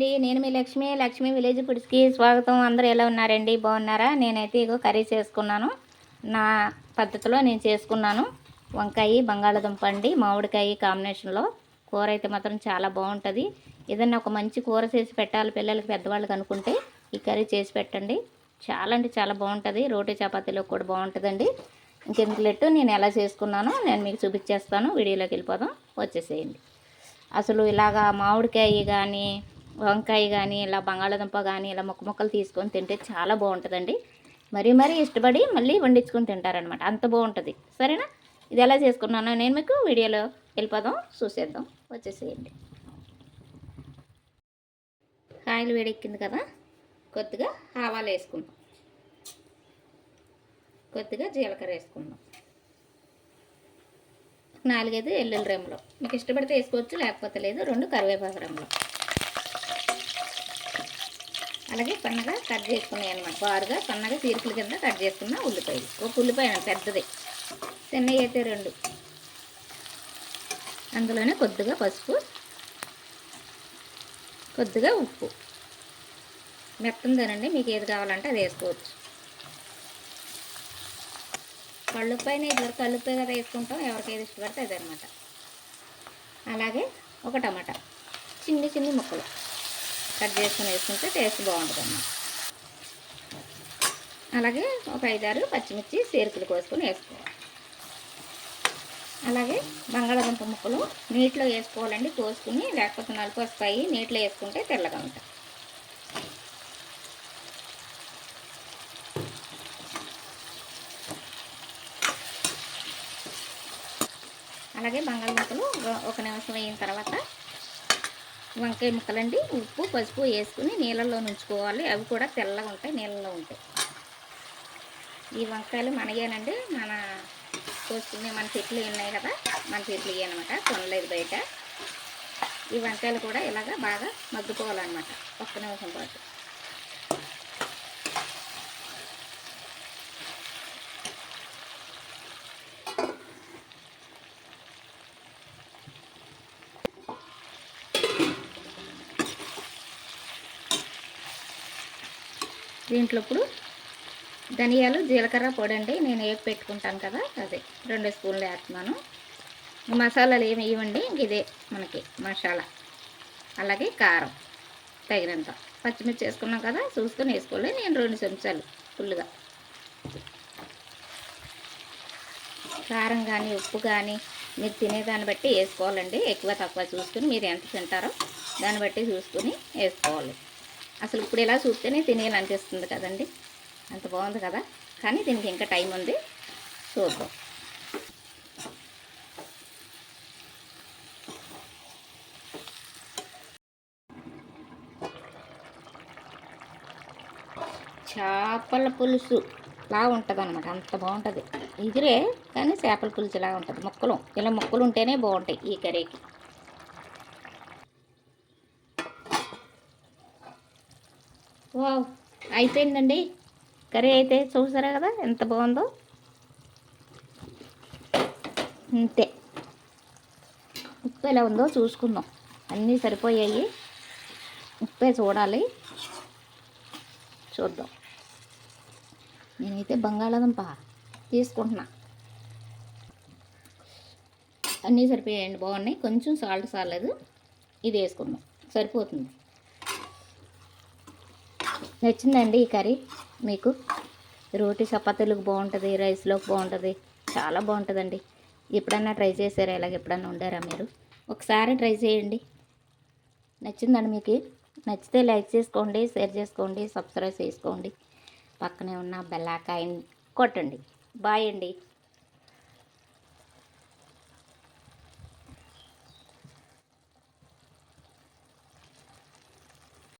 నేను మీ లక్ష్మి లక్ష్మి విలేజ్ ఫుడ్స్కి స్వాగతం. అందరూ ఎలా ఉన్నారండి? బాగున్నారా? నేనైతే ఇగో కర్రీ చేసుకున్నాను. నా పద్ధతిలో నేను చేసుకున్నాను. వంకాయ బంగాళాదుంప అండి. మామిడికాయ కాంబినేషన్లో. కూర అయితే మాత్రం చాలా బాగుంటుంది. ఏదన్నా ఒక మంచి కూర చేసి పెట్టాలి పిల్లలకి పెద్దవాళ్ళకి అనుకుంటే ఈ కర్రీ చేసి పెట్టండి. చాలా అంటే చాలా బాగుంటుంది. రోటీ చపాతీలో కూడా బాగుంటుందండి. ఇంకెందుకులెట్టు నేను ఎలా చేసుకున్నానో నేను మీకు చూపించేస్తాను. వీడియోలోకి వెళ్ళిపోదాం. వచ్చేసేయండి. అసలు ఇలాగా మామిడికాయ కానీ వంకాయ కానీ ఇలా బంగాళాదుంప కానీ ఇలా ముక్క ముక్కలు తీసుకొని తింటే చాలా బాగుంటుందండి. మరీ మరీ ఇష్టపడి మళ్ళీ వండించుకొని తింటారనమాట అంత బాగుంటుంది. సరేనా? ఇది ఎలా చేసుకున్నానో నేను మీకు వీడియోలో వెళ్ళిపోదాం చూసేద్దాం. వచ్చేసేయండి. కాయలు వేడెక్కింది కదా? కొద్దిగా ఆవాలు వేసుకుందాం. కొద్దిగా జీలకర్ర వేసుకుందాం. నాలుగైదు ఎల్లుల్లి రెమ్మలు. మీకు ఇష్టపడితే వేసుకోవచ్చు లేకపోతే లేదు. రెండు కరివేపాకు రెమ్మలు. అలాగే సన్నగా కట్ చేసుకున్నాయి అనమాట బారుగా సన్నగా తీర్పుల కింద కట్ చేసుకున్న ఉల్లిపాయలు. ఒక ఉల్లిపాయ పెద్దది. చిన్నవి అయితే రెండు. అందులోనే కొద్దిగా పసుపు కొద్దిగా ఉప్పు. మెత్తందేనండి మీకు ఏది కావాలంటే అది వేసుకోవచ్చు. కళ్ళుపైన ఇద్దరు కళ్ళుపై కదా వేసుకుంటాం ఎవరికి ఏది ఇష్టపడితే అదే అనమాట అలాగే ఒక టమాటా. చిన్ని చిన్ని ముక్కలు. కట్ చేసుకుని వేసుకుంటే టేస్ట్ బాగుంటుంది అన్నమాట అలాగే ఒక ఐదారు పచ్చిమిర్చి సేరుకులు కోసుకొని వేసుకోవాలి. అలాగే బంగాళదుంప ముక్కలు నీటిలో వేసుకోవాలండి కోసుకుని లేకపోతే నలుపు వస్తాయి నీటిలో వేసుకుంటే తెల్లగా ఉంటాయి. అలాగే బంగాళదుంపలు ఒక నిమిషం అయిన తర్వాత వంకాయ ముక్కలండి. ఉప్పు పసుపు వేసుకుని నీళ్ళల్లో ఉంచుకోవాలి అవి కూడా తెల్లగా ఉంటాయి నీళ్ళలో ఉంటాయి. ఈ వంకాయలు మనగేనండి మన కోసుకునే మన చెట్లు ఉన్నాయి కదా మన చెట్లు అనమాట కొనలేదు బయట. ఈ వంకాయలు కూడా ఇలాగ బాగా మగ్గిపోవాలన్నమాట ఒక్క నిమిషం పాటు. దీంట్లో ఇప్పుడు ధనియాలు జీలకర్ర పొడి అండి నేను వేపి పెట్టుకుంటాను కదా అదే రెండు స్పూన్లు వేస్తున్నాను. మసాలాలు ఏమి ఇవ్వండి ఇదే మనకి మసాలా. అలాగే కారం తగినంత. పచ్చిమిర్చి వేసుకున్నాం కదా చూసుకొని వేసుకోవాలి. నేను రెండు చెంచాలు ఫుల్గా కారం కానీ ఉప్పు కానీ మీరు తినేదాన్ని బట్టి వేసుకోవాలండి. ఎక్కువ తక్కువ చూసుకుని మీరు ఎంత తింటారో దాన్ని బట్టి చూసుకుని వేసుకోవాలి. అసలు ఇప్పుడు ఇలా చూస్తేనే తినేయాలనిపిస్తుంది కదండి. అంత బాగుంది కదా. కానీ దీనికి ఇంకా టైం ఉంది. చూద్దాం. చేపల పులుసు లా ఉంటుంది అనమాట అంత బాగుంటుంది. ఇదిరే కానీ చేపల పులుసు ఇలా ఉంటుంది. మొక్కలు. ఇలా మొక్కలు ఉంటేనే బాగుంటాయి ఈ కర్రీకి. వావ్ అయిపోయిందండి. కర్రీ అయితే చూసారా కదా ఎంత బాగుందో? అంతే. ఉప్పు ఎలా ఉందో చూసుకుందాం. అన్నీ సరిపోయాయి. ఉప్పే చూడాలి. చూద్దాం. నేనైతే బంగాళాదుంప తీసుకుంటున్నా. అన్నీ సరిపోయాయండి బాగున్నాయి. కొంచెం సాల్ట్ సాలేదు ఇది వేసుకుందాం. సరిపోతుంది. నచ్చిందండి ఈ కర్రీ మీకు? రోటీ చపాతీలకు బాగుంటుంది రైస్లోకి బాగుంటుంది చాలా బాగుంటుందండి. ఎప్పుడన్నా ట్రై చేశారా? ఇలాగ ఎప్పుడన్నా ఉండారా మీరు? ఒకసారి ట్రై చేయండి. నచ్చిందండి మీకు? నచ్చితే లైక్ చేసుకోండి షేర్ చేసుకోండి సబ్స్క్రైబ్ చేసుకోండి. పక్కనే ఉన్న బెల్లాకాయని కొట్టండి. బాయ్ అండి.